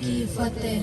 Кіфати.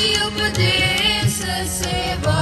ਸਾਚੀ ਉਪਦੇਸ ਸੇਵਾ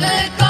the